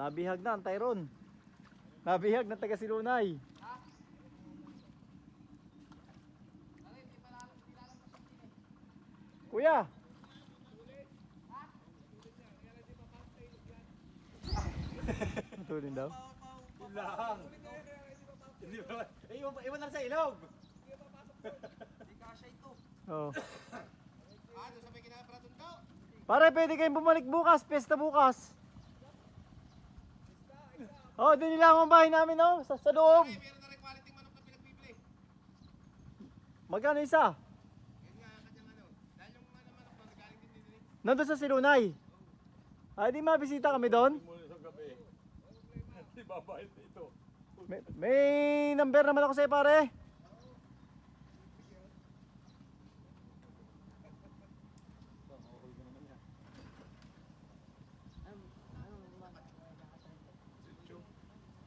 Nabihag na ang Tyron. Nabihag na taga Silunay. Kuya. Tulin daw. Lang. Hindi ba? Iwan, iwan na sa ilog. Oh. Ah, doon sa may kinaparaton to. Pare, pwede kayong bumalik bukas. Pesta bukas. Oh, doon nila ang bahay namin, oh. Sa, sa loob. Eh, meron na rin quality manok na pinagbibili. Magkano isa? Yan nga, kanyang ano. Dahil yung ano, manok galing din din din. Nandun sa Silunay. Ay, di mabisita kami doon. Mula sa gabi. Hindi babayad ito. May, may number naman ako sa'yo, pare.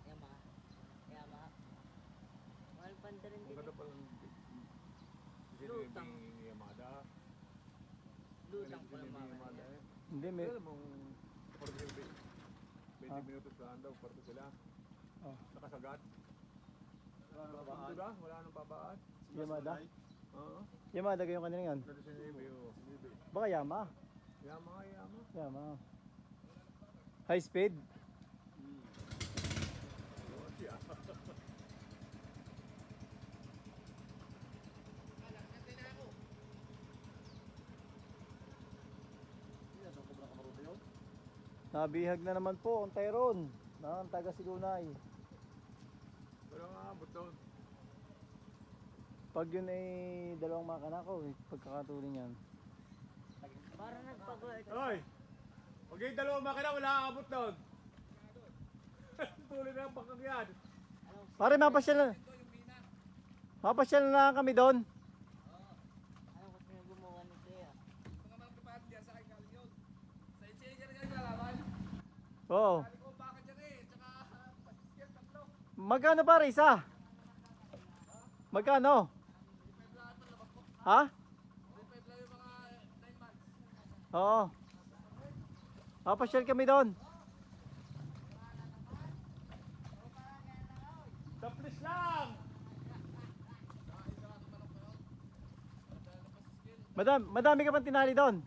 Yamaha. Yamaha. Mahal panda rin din. Maganda pa lang. Lutang. ni Yamada. Lutang pala Ni mga Yamada eh. Hindi, may... Alam mong 40 Ah. minutos lang daw, parto sila. Oh. Nakasagat. Wala nang babaan. Wala, wala nang babaan. Yamada. Oo. Yamada kayo kanina yan. Nandun si Nebe, oh. Baka Yama. Yama, Yama. Yama. High speed. Oo, siya. Nabihag na naman po ang Tyron. Na ang taga Silunay. Wala nga abot doon. Pag yun ay dalawang makina ko, eh, pagkakatuloy niyan. Para nagpago ito. Hoy! Pag yung dalawang makina, wala kang abot doon. Tuloy na ang bakang yan. Pare, mapasyal na. Mapasyal na lang kami doon. Ano kasi yung gumawa nito eh. Mga manok na pahat diyan sa akin galing yun. Sa insiya dyan rin lalaban. Oo. Tatlo. Magkano pare isa? Magkano? Ha? 35 lang yung mga 9 months. Oo. Mapasyal kami doon. Taplis lang! Madam, madami ka pang tinali doon.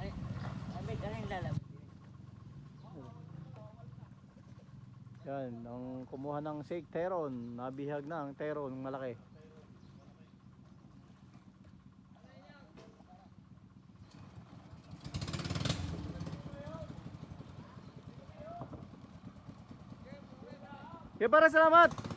Ay, ay, may galing lalab. Yan, ang kumuha ng shake teron, nabihag na ang teron, malaki. Okay, para salamat.